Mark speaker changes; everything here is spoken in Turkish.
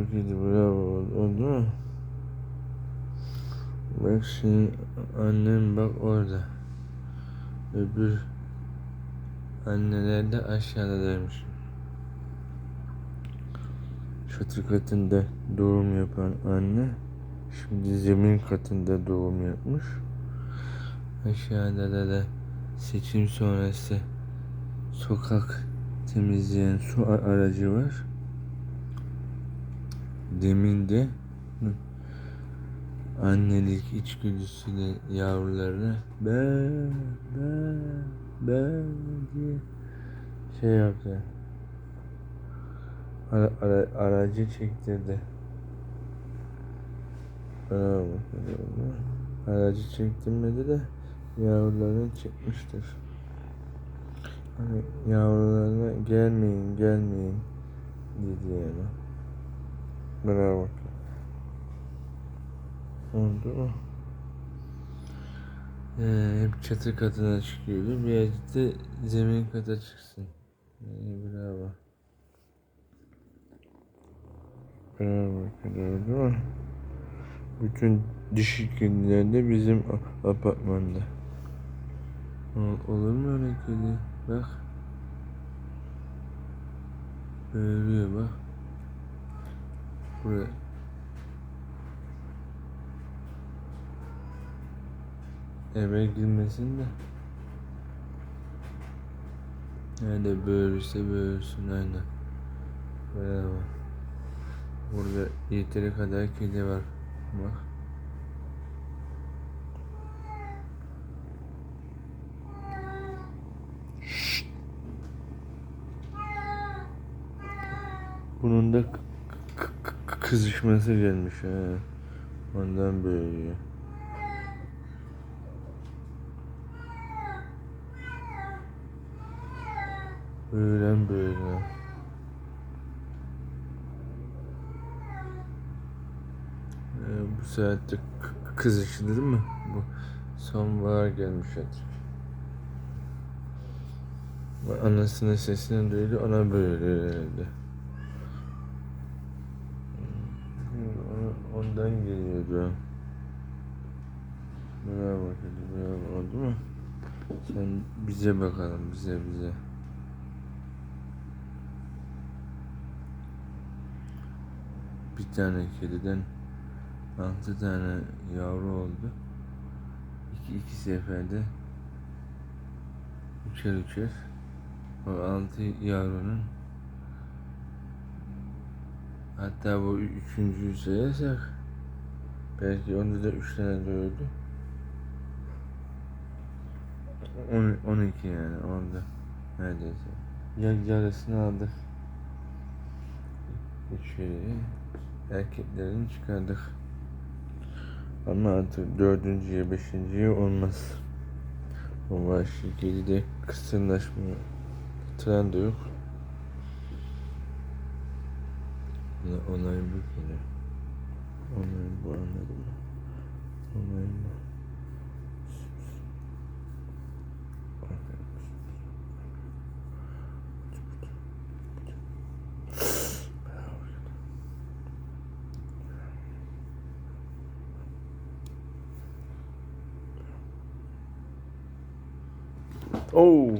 Speaker 1: Kedi bravo oldu mu? Bak şimdi annem bak orada. Öbür anneler de aşağıdaymış. Çatı katında doğum yapan anne şimdi zemin katında doğum yapmış. Aşağıda da, da seçim sonrası sokak temizleyen su aracı var. Demin de annelik içgüdüsüyle yavrularına be be be diye şey yaptı. Ara, ara- aracı çektirdi. Aracı çektirmedi de yavrularını çekmiştir. Hani yavrularına gelmeyin gelmeyin dedi yani. Bravo. Oldu mu? Ee, hep çatı katına çıkıyordu. Birazcık da zemin kata çıksın. İyi, bravo. Bravo. Oldu mu? Bütün dişi kediler de bizim apartmanda. Ol- Olur mu öyle kedi? Bak. Ölüyor bak. Buraya. Girmesin de. Nerede böğürse böğürsün aynen. Bravo. Burada yeteri kadar kedi var. Bak. Bunun da kızışması gelmiş ha. Ondan böyle. Böyle böyle. Ee, bu saatte kızışılır mı? Bu sonbahar gelmiş artık. Anasının sesini duydu, ona böyle dedi. Ona- Ondan geliyordu. Bravo kedi, bravo oldu mu? Sen bize bakalım, bize bize. Bir tane kediden altı tane yavru oldu. İki, iki seferde üçer üçer o altı yavrunun hatta bu üçüncüyü sayarsak belki onda da üç tane doğdu. On, 12 yani onda neredeyse. Ya, yarısını aldık. Üçeri erkeklerini çıkardık. Ama artık dördüncüye, beşinciye olmaz. O vahşi geride kısırlaşma tren de yok. Onay bu kere. Onay bu anladın mı? Onay bu. Oh.